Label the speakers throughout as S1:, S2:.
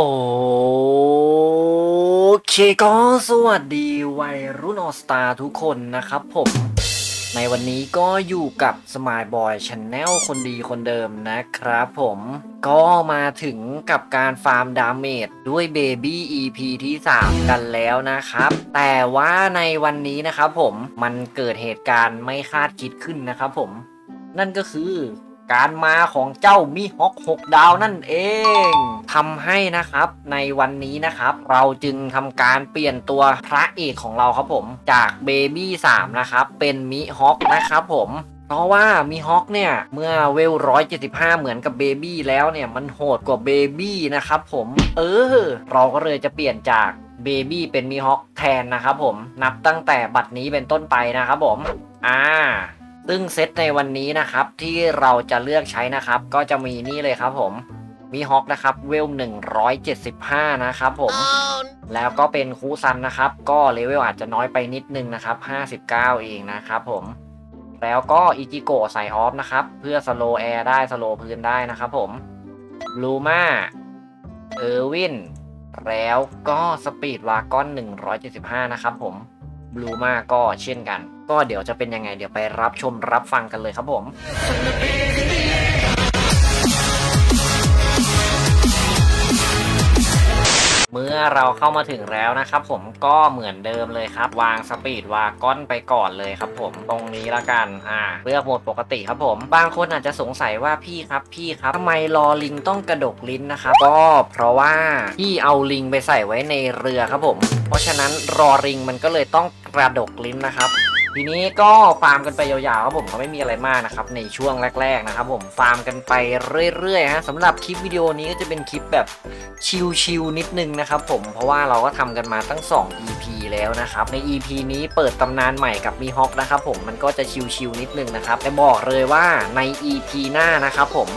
S1: โอเคก็สวัสดีวัยรุ่นออสตาทุกคนนะครับผม ในวันนี้ก็อยู่กับสม l ยบอยช n แนลคนดีคนเดิมนะครับผม ก็มาถึงกับการฟาร์มดาเมจด้วย Baby EP ที่ 3 กันแล้วนะครับ แต่ว่าในวันนี้นะครับผมมันเกิดเหตุการณ์ไม่คาดคิดขึ้นนะครับผม นั่นก็คือ การมาของเจ้ามิฮอก6ดาวนั่นเองทำให้นะครับในวันนี้นะครับ เราจึงทำการเปลี่ยนตัวพระเอกของเราครับผมจากเบบี้3นะครับเป็นมิฮอกนะครับผมเพราะว่ามิฮอกเนี่ยเมื่อเวล175เหมือนกับเบบี้แล้วเนี่ยมันโหดกว่าเบบี้นะครับผม เออ เราก็เลยจะเปลี่ยนจากเบบี้เป็นมิฮอกแทนนะครับผมนับตั้งแต่บัดนี้เป็นต้นไปนะครับผม อ่า ซึ่งเซตในวันนี้นะครับที่เราจะเลือกใช้นะครับ ก็จะมีนี่เลยครับผมมีฮอกนะครับเวล 175 นะครับผมแล้วก็เป็นคูซันนะครับ ก็เลเวลอาจจะน้อยไปนิดนึงนะครับ 59 เองนะครับผม แล้วก็อิจิโกใส่ออฟนะครับ เพื่อสโลแอร์ได้สโลพื้นได้นะครับผมบลูมาเออร์วินแล้วก็สปีดวากอน 175 นะครับผมบลูมาก็เช่นกัน ก็เดี๋ยวจะเป็นยังไงเดี๋ยวไปรับชมรับฟังกันเลยครับผมเมื่อเราเข้ามาถึงแล้วนะครับผมก็เหมือนเดิมเลยครับ วางสปีดวาก้อนไปก่อนเลยครับผมตรงนี้ละกันอ่าเลือกโหมดปกติครับผม บางคนอาจจะสงสัยว่าพี่ครับพี่ครับทำไมรอลิงต้องกระดกลิ้นนะครับก็เพราะว่าพี่เอาลิงไปใส่ไว้ในเรือครับผม เพราะฉะนั้นรอลิงมันก็เลยต้องกระดกลิ้นนะครับ ทีนี้ก็ฟาร์มกันไปยาวๆครับผมก็ไม่มีอะไรมากนะครับในช่วงแรก ๆนะครับ ผมฟาร์มกันไปเรื่อยๆฮะสำหรับคลิปวิดีโอนี้ก็จะเป็นคลิปแบบชิลๆนิดนึงนะครับผมเพราะว่าเราก็ทำกันมาตั้ง 2 EP แล้วนะครับใน EP นี้เปิดตำนานใหม่กับมีฮอกนะครับผมมันก็จะชิลๆนิดนึงนะครับแต่บอกเลยว่าใน EP หน้านะครับผม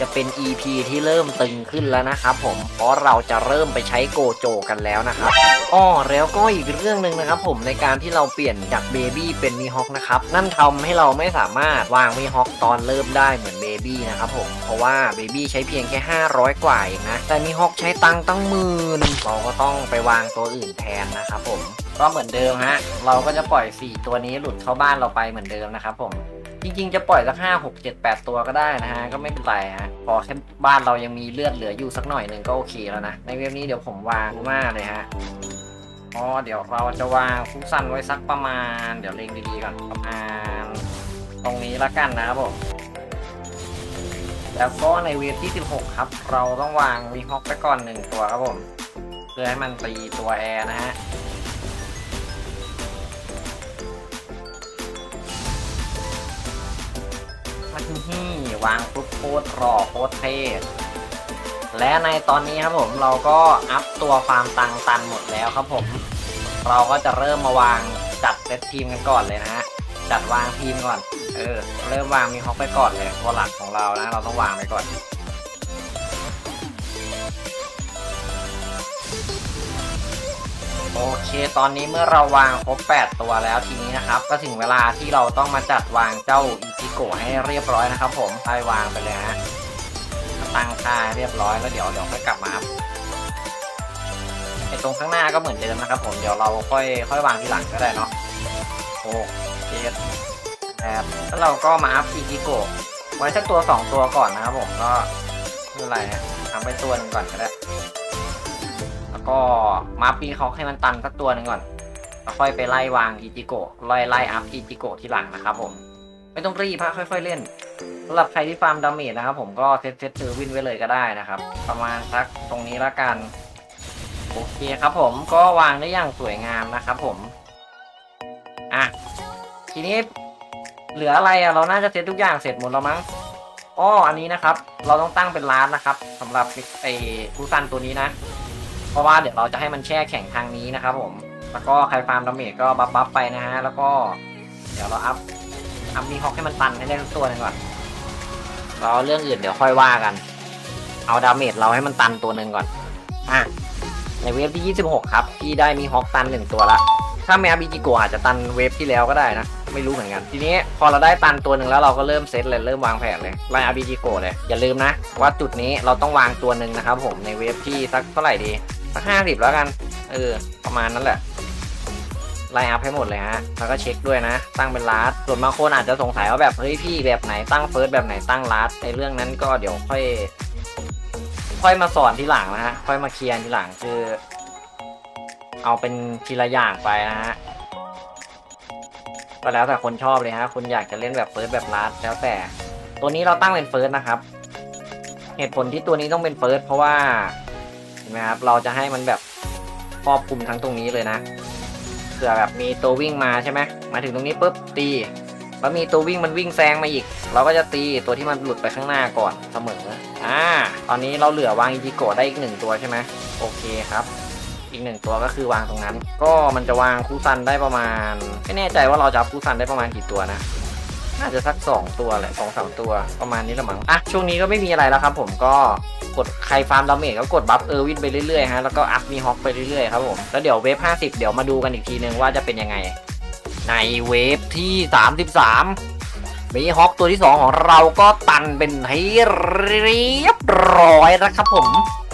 S1: จะเป็น EP ที่เริ่มตึงขึ้นแล้วนะครับผมเพราะเราจะเริ่มไปใช้โกโจกันแล้วนะครับอ้อแล้วก็อีกเรื่องหนึ่งนะครับผมในการที่เราเปลี่ยนจากเบบี้เป็นมีฮอกนะครับนั่นทำให้เราไม่สามารถวางมีฮอกตอนเริ่มได้เหมือนเบบี้นะครับผมเพราะว่าเบบี้ใช้เพียงแค่ 500 กว่าเองนะแต่มีฮอกใช้ตังตั้งหมื่นเราก็ต้องไปวางตัวอื่นแทนนะครับผมก็เหมือนเดิมฮะเราก็จะปล่อย 4 ตัวนี้หลุดเข้าบ้านเราไปเหมือนเดิมนะครับผม ริงๆจะปล่อยสักห้าหกเจ็ดแปดตัวก็ได้นะฮะ ก็ไม่เป็นไรฮะพอแค่บ้านเรายังมีเลือดเหลืออยู่สักหน่อยหนึ่งก็โอเคแล้วนะ ในเว็บนี้เดี๋ยวผมวางมากเลยฮะอ๋อเดี๋ยวเราจะวางฟุกซันไว้สักประมาณ เดี๋ยวเล็งดีๆก่อนประมาณ ตรงนี้ละกันนะครับผมแล้วก็ในเวฟที่ 16 ครับ เราต้องวางวีฮอกไปก่อนหนึ่งตัวครับผม เพื่อให้มันตีตัวแอร์นะฮะ วางปุ๊บโคตรรอโคตรเท่และในตอนนี้ครับผมเราก็อัพตัวฟาร์มตังตันหมดแล้วครับผม เราก็จะเริ่มมาวางจัดเซตทีมกันก่อนเลยนะฮะจัดวางทีมก่อน เออ เริ่มวางมีฮอกไปก่อนเลยตัวหลักของเรานะ เราต้องวางไปก่อน โอเค ตอนนี้เมื่อเราวางครบ 8 ตัวแล้วทีนี้นะครับ ก็ถึงเวลาที่เราต้องมาจัดวางเจ้าอิจิโกะให้เรียบร้อยนะครับ ผมไปวางไปเลยฮะตั้งค่าเรียบร้อยแล้วเดี๋ยวเดี๋ยวค่อยกลับมาครับไอตรงข้างหน้าก็เหมือนเดิมนะครับ ผมเดี๋ยวเราค่อยค่อยวางทีหลังก็ได้เนาะโอเจ็ดแปดแล้วเราก็มาอัพอิจิโกะไว้สักตัว 2 ตัวก่อนนะครับผมก็ไม่เป็นไรฮะทำไปตัวหนึงก่อนก็ได้ ก็มาปีเขาให้มันตันสักตัวหนึ่งก่อนแล้วค่อยไปไล่วางอีจิโกะไล่ไล่อัพอีจิโกะทีหลังนะครับผม ไม่ต้องรีบฮะค่อย ๆ เล่นสำหรับใครที่ฟาร์มดาเมจนะครับผมก็เซตเซตเทอร์วินไว้เลยก็ได้นะครับ ประมาณสักตรงนี้ละกัน โอเคครับผมก็วางได้อย่างสวยงามนะครับผม อะ ทีนี้เหลืออะไรอะเราน่าจะเซตทุกอย่างเสร็จหมดแล้วมั้งอ้ออันนี้นะครับ เราต้องตั้งเป็นร้านนะครับสำหรับไอ้ฟูซันตัวนี้นะ เพราะว่าเดี๋ยวเราจะให้มันแช่แข็งทางนี้นะครับผมแล้วก็ใครฟาร์มดาเมจก็บัฟบัฟไปนะฮะแล้วก็เดี๋ยวเราอัพอัพมีฮอกให้มันตันให้ได้ทุกตัวหนึงก่อนเราเรื่องอื่นเดี๋ยวค่อยว่ากัน เอาดาเมจเราให้มันตันตัวหนึ่งก่อนอะในเวฟที่ 26 ครับพี่ได้มีฮอกตันหนึ่งตัวละถ้าแมปอิจิโกะอาจจะตันเวฟที่แล้วก็ได้นะ ไม่รู้เหมือนกัน ทีนี้พอเราได้ตันตัวหนึ่งแล้วเราก็เริ่มเซตเลยเริ่มวางแผนเลยไล่อาบิจิโกะเลยอย่าลืมนะ ว่าจุดนี้เราต้องวางตัวหนึ่งนะครับผมในเวฟที่สักเท่าไหร่ดี สักห้าสิบแล้วกัน เออ ประมาณนั้นแหละไล่อัพให้หมดเลยฮะ แล้วก็เช็คด้วยนะ ตั้งเป็นลาสส่วนบางคนอาจจะสงสัยว่าแบบ เฮ้ยพี่แบบไหนตั้งเฟิร์สแบบไหนตั้งลาสในเรื่องนั้นก็เดี๋ยวค่อย ค่อยมาสอนทีหลังนะฮะ ค่อยมาเคลียร์ทีหลังคือ เอาเป็นทีละอย่างไปนะฮะ ก็แล้วแต่คนชอบเลยฮะ คุณอยากจะเล่นแบบเฟิร์สแบบลาสแล้วแต่ ตัวนี้เราตั้งเป็นเฟิร์สนะครับ เหตุผลที่ตัวนี้ต้องเป็นเฟิร์สเพราะว่า ห็นไหมครับ เราจะให้มันแบบครอบคลุมทั้งตรงนี้เลยนะเผื่อแบบมีตัววิ่งมาใช่ไหมมาถึงตรงนี้ปุ๊บตี แล้วมีตัววิ่งมันวิ่งแซงมาอีก เราก็จะตีตัวที่มันหลุดไปข้างหน้าก่อนเสมออ่าตอนนี้เราเหลือวางอิจิโกะได้อีกหนึ่งตัวใช่ไหมโอเคครับ อีกหนึ่งตัวก็คือวางตรงนั้น ก็มันจะวางคูซันได้ประมาณ ไม่แน่ใจว่าเราจะคูซันได้ประมาณกี่ตัวนะ น่าจะสักสองตัวแหละสองสามตัวประมาณนี้ละมั้งอะช่วงนี้ก็ไม่มีอะไรแล้วครับ ผมก็กดใครฟาร์มดาเมจก็กดบัฟเออร์วินไปเรื่อยๆฮะแล้วก็อัพมีฮอคไปเรื่อยๆครับผมแล้วเดี๋ยวเวฟ50 เดี๋ยวมาดูกันอีกทีนึงว่าจะเป็นยังไง ในเวฟที่ 33มีฮอคตัวที่ 2 ของเราก็ตันเป็นที่เรียบร้อยแล้วครับผม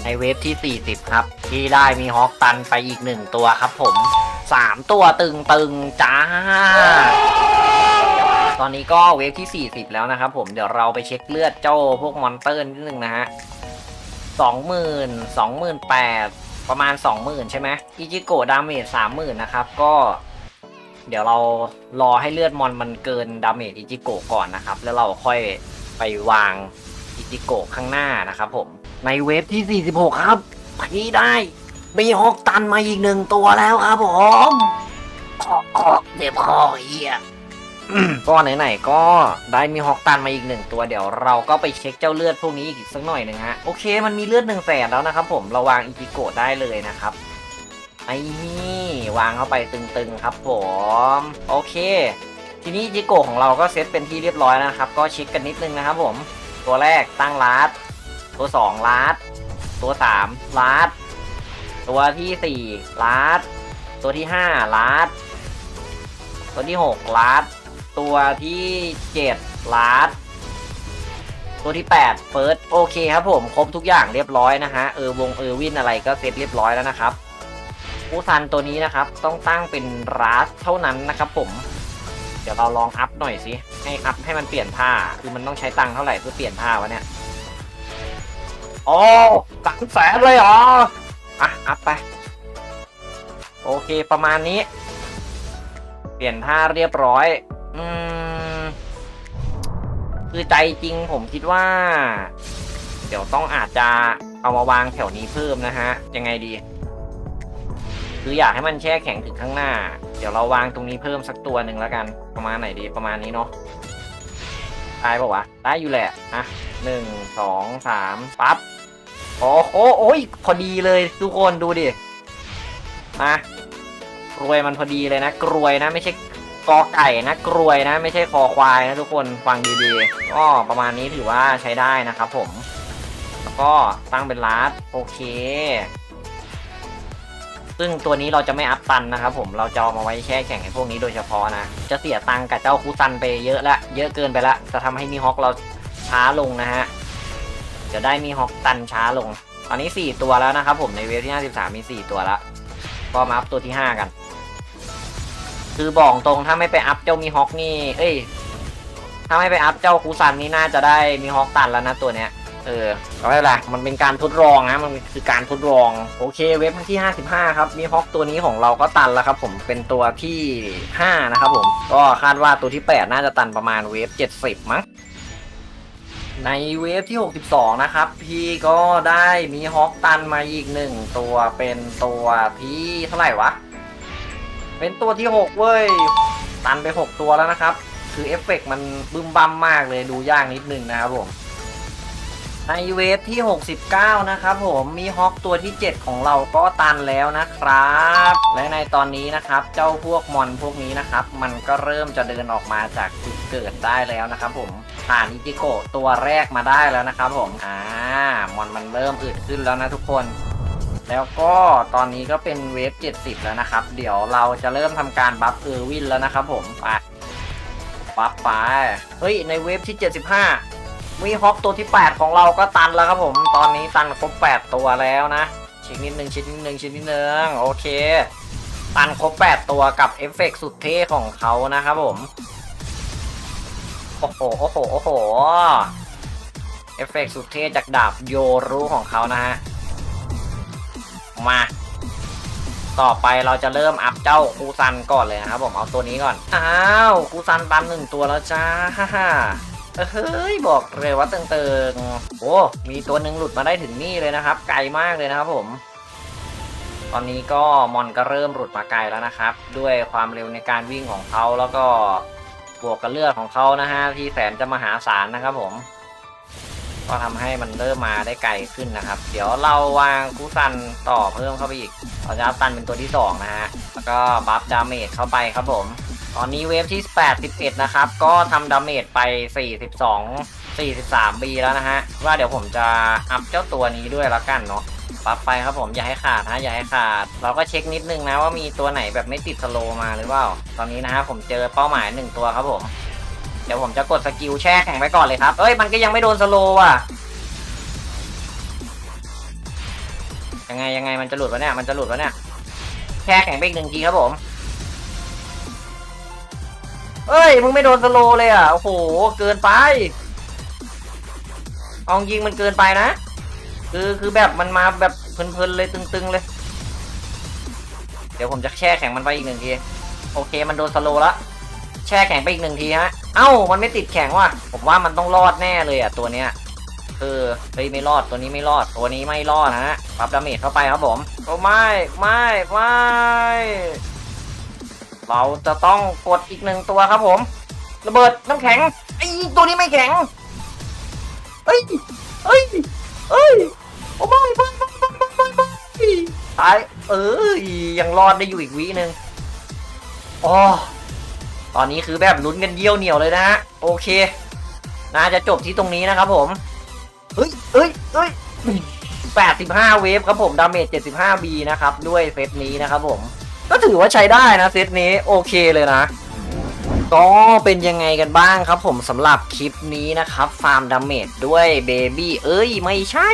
S1: ในเวฟที่ 40 ครับ ที่ได้มีฮอคตันไปอีก 1 ตัวครับผม 3 ตัวตึงๆจ้า อนนี้ก็เวฟที่ 40 แล้วนะครับผมเดี๋ยวเราไปเช็คเลือดเจ้าพวกมอนเตอร์นิดนึงนะฮะสองหมื่นสองหมื่นแปดประมาณสองหมื่นใช่ไหมอิจิโกะดาเมจสามหมื่นนะครับ ก็ เดี๋ยวเรารอให้เลือดมอนมันเกินดาเมจอิจิโกะก่อนนะครับ แล้วเราค่อยไปวางอิจิโกะข้างหน้านะครับผม ในเวฟที่ 46 ครับพี่ได้มีฮอกตันมาอีกหนึ่งตัวแล้วครับผมขอขอเดี๋ยวคอเฮีย ก็ไหนๆก็ได้มีฮอกตันมาอีกหนึ่งตัวเดี๋ยวเราก็ไปเช็คเจ้าเลือดพวกนี้อีกสักหน่อยหนึ่งฮะโอเคมันมีเลือดหนึ่งแสนแล้วนะครับผมเราวางอิจิโกะได้เลยนะครับไอ้นี่วางเข้าไปตึงๆครับผมโอเค ทีนี้อิจิโกะของเราก็เซตเป็นที่เรียบร้อยแล้วนะครับ ก็เช็คกันนิดนึงนะครับผมตัวแรกตั้งลาดตัวสองลาดตัวสามลาดตัวที่สี่ลาดตัวที่ห้าลาดตัวที่หกลาด ตัวที่7ลาสตัวที่8เฟิร์สโอเคครับผม ครบทุกอย่างเรียบร้อยนะฮะ เออวงเออวินอะไรก็เสร็จเรียบร้อยแล้วนะครับผู้ซันตัวนี้นะครับ ต้องตั้งเป็นราสเท่านั้นนะครับผม เดี๋ยวเราลองอัพหน่อยสิให้อัพให้มันเปลี่ยนผ้า คือมันต้องใช้ตังค์เท่าไหร่เพื่อเปลี่ยนผ้าวะเนี่ยโอ้สามแสนเลยเหรออะอัพไป โอเคประมาณนี้ เปลี่ยนท่าเรียบร้อย อืมคือใจจริงผมคิดว่า เดี๋ยวต้องอาจจะเอามาวางแถวนี้เพิ่มนะฮะ ยังไงดี คืออยากให้มันแช่แข็งถึงข้างหน้า เดี๋ยวเราวางตรงนี้เพิ่มสักตัวหนึ่งแล้วกัน ประมาณไหนดีประมาณนี้เนาะได้ปะวะได้อยู่แหละอะหนึ่งสองสามปั๊บโอ้โหโอ้ยพอดีเลยทุกคนดูดิมากรวยมันพอดีเลยนะ กรวยนะไม่ใช่ กอไก่นะกรวยนะ ไม่ใช่คอควายนะทุกคนฟังดีๆ ก็ประมาณนี้ถือว่าใช้ได้นะครับผม แล้วก็ตั้งเป็นลาสโอเค ซึ่งตัวนี้เราจะไม่อัพตันนะครับผมเราจะเอามาไว้แช่แข่งให้พวกนี้โดยเฉพาะนะ จะเสียตังค์กับเจ้าคูซันไปเยอะละเยอะเกินไปละจะทำให้มีฮอกเราช้าลงนะฮะจะได้มีฮอกตันช้าลง ตอนนี้ 4 ตัวแล้วนะครับผมในเวฟที่ 53 มี 4 ตัวแล้ว ก็มาอัพตัวที่ 5 กัน คือบอกตรงถ้าไม่ไปอัพเจ้ามีฮอกนี่ เอ้ย ถ้าไม่ไปอัพเจ้าคูซันนี่น่าจะได้มีฮอกตันแล้วนะตัวเนี้ย เออเอาไม่เป็นไรมันเป็นการทดลองนะ มันคือการทดลอง โอเค เว็บที่ 55 ครับ มีฮอกตัวนี้ของเราก็ตันแล้วครับ ผม เป็นตัวที่ 5 นะครับผม ก็คาดว่าตัวที่ 8 น่าจะตันประมาณเวฟ70 มั้งในเวฟที่ 62 นะครับ พี่ก็ได้มีฮอกตันมาอีกหนึ่งตัวเป็นตัวที่เท่าไหร่วะ เป็นตัวที่ 6 เว้ย ตันไป 6 ตัวแล้วนะครับ คือเอฟเฟกต์มันบึ้มบั้มมากเลยดูยากนิดนึงนะครับผมในเวฟที่ 69 นะครับผมมีฮอกตัวที่ 7 ของเราก็ตันแล้วนะครับ และในตอนนี้นะครับเจ้าพวกมอนพวกนี้นะครับ มันก็เริ่มจะเดินออกมาจากจุดเกิดได้แล้วนะครับผมผ่านอิจิโกะตัวแรกมาได้แล้วนะครับผมอ่ามอนมันเริ่มอืดขึ้นแล้วนะทุกคน แล้วก็ตอนนี้ก็เป็นเวฟ 70 แล้วนะครับ เดี๋ยวเราจะเริ่มทำการบัฟเออร์วินแล้วนะครับผม ไป บัฟไป เฮ้ย ในเวฟที่ 75 มีฮอกตัวที่ 8 ของเราก็ตันแล้วครับผม ตอนนี้ตันครบ 8 ตัวแล้วนะ เช็คนิดนึงเช็คนิดนึงเช็คนิดนึง โอเค ตันครบ 8 ตัวกับเอฟเฟกต์สุดเท่ของเขานะครับผม โอ้โห โอ้โห โอ้โห เอฟเฟกต์สุดเท่จากดาบโยรุของเขานะฮะ มา ต่อไปเราจะเริ่มอัพเจ้าคูซันก่อนเลยนะครับผมเอาตัวนี้ก่อน อ้าวคูซันตันหนึ่งตัวแล้วจ้าฮ่าฮ่าเฮ้ยบอกเลยว่าเติงๆโอ้มีตัวหนึ่งหลุดมาได้ถึงนี่เลยนะครับ ไกลมากเลยนะครับผม ตอนนี้ก็มอนก็เริ่มหลุดมาไกลแล้วนะครับ ด้วยความเร็วในการวิ่งของเขาแล้วก็บวกกับเลือดของเขานะฮะที่แสนจะมหาศาลนะครับผม ก็ทำให้มันเริ่มมาได้ไกลขึ้นนะครับ เดี๋ยวเราวางคูซันต่อเพิ่มเข้าไปอีกเราจะอัพตันเป็นตัวที่ 2 นะฮะ แล้วก็บัฟดาเมจเข้าไปครับผม ตอนนี้เวฟที่ 81 นะครับ ก็ทำดาเมจไป 42 43 บีแล้วนะฮะ ว่าเดี๋ยวผมจะอัพเจ้าตัวนี้ด้วยละกันเนาะปรับไปครับผมอย่าให้ขาดฮะอย่าให้ขาด เราก็เช็คนิดนึงนะว่ามีตัวไหนแบบไม่ติดสโลมาหรือเปล่า ตอนนี้นะฮะผมเจอเป้าหมายหนึ่งตัวครับผม ดี๋ยวผมจะกดสกิลแช่แข็งไว้ก่อนเลยครับ เอ้ยมันก็ยังไม่โดนสโลว์ว่ะ ยังไงยังไงมันจะหลุดวะเนี่ย มันจะหลุดวะเนี่ย แช่แข็งไปอีกหนึ่งทีครับผม เอ้ยมึงไม่โดนสโลว์เลยอะ โอ้โห เกินไปเอาจริงมันเกินไปนะ คือคือแบบมันมาแบบเพลินๆเลยตึงๆเลย เดี๋ยวผมจะแช่แข็งมันไปอีกหนึ่งที โอเคมันโดนสโลว์ละ แช่แข็งไปอีกหนึ่งทีฮะ เอ้า มันไม่ติดแข็งว่ะ ผมว่ามันต้องรอดแน่เลยอะตัวเนี้ยเออเฮ้ยไม่รอดตัวนี้ไม่รอดตัวนี้ไม่รอดนะฮะปับดาเมจเข้าไปครับผมโอ้ไม่ไม่ไม่เราจะต้องกดอีกหนึ่งตัวครับผม ระเบิดน้ำแข็งไอ้ตัวนี้ไม่แข็งเฮ้ยเฮ้ยเฮ้ยโอ้ไม่ไม่ไม่ไม่ไม่ตายเออยังรอดได้อยู่อีกวิหนึ่งอ๋อ ตอนนี้คือแบบลุ้นกันเยี่ยวเหนียวเลยนะฮะโอเคน่าจะจบที่ตรงนี้นะครับผมเฮ้ยเฮ้ยเฮ้ย85 เวฟครับผม ดาเมจ 75บีนะครับ ด้วยเซตนี้นะครับผม ก็ถือว่าใช้ได้นะเซตนี้โอเคเลยนะ ก็เป็นยังไงกันบ้างครับผมสำหรับคลิปนี้นะครับ ฟาร์มดาเมจด้วยเบบี้เอ้ย ไม่ใช่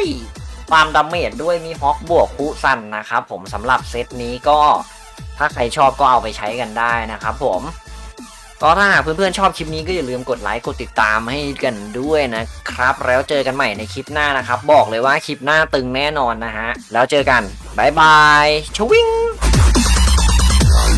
S1: ฟาร์มดาเมจด้วยมีฮอกบวกคุซันนะครับผมสำหรับเซตนี้ก็ถ้าใครชอบก็เอาไปใช้กันได้นะครับผม ก็ถ้าหากเพื่อนๆชอบคลิปนี้ก็อย่าลืมกดไลค์กดติดตามให้กันด้วยนะครับ แล้วเจอกันใหม่ในคลิปหน้านะครับ บอกเลยว่าคลิปหน้าตึงแน่นอนนะฮะแล้วเจอกันบายบายชวิง